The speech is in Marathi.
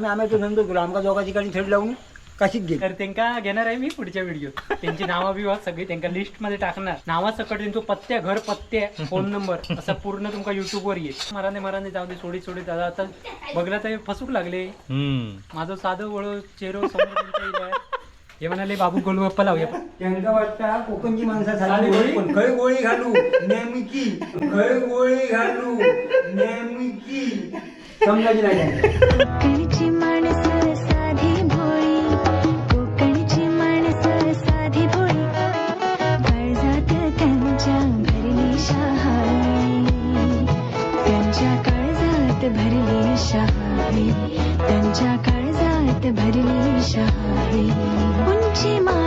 आम्ही आम्ही तो धंदो केलो. आमका दोघा ठिकाणी थेट लावून काशीत गेलो. तर त्यांका घेणार आहे मी पुढच्या व्हिडिओ त्यांची नावं बिवा सगळी. त्यांका लिस्टमध्ये टाकणार. नावा सकट त्यांचं पत्त्या घर पत्ते फोन नंबर असं पूर्ण तुमका युट्यूब वर येईल. मराने मराने जाऊ दे सोडी सोडी दादा. आता बघला तर फसूक लागले. माझं साधं वळ चेहरो समोर त्यांच्या इथं आहे. हे म्हणाले बाबू गोलगप्पा लावूया. त्यांका वाटता कोकणची माणसं झाली गोळी? पण गोळी घालू. नेमकी खय गोळी घालू. नेमकी समजायची नाही त्यांच्या काळजात भरली शहाळी त्यांच्या काळजात भरली शहाळी उंची मा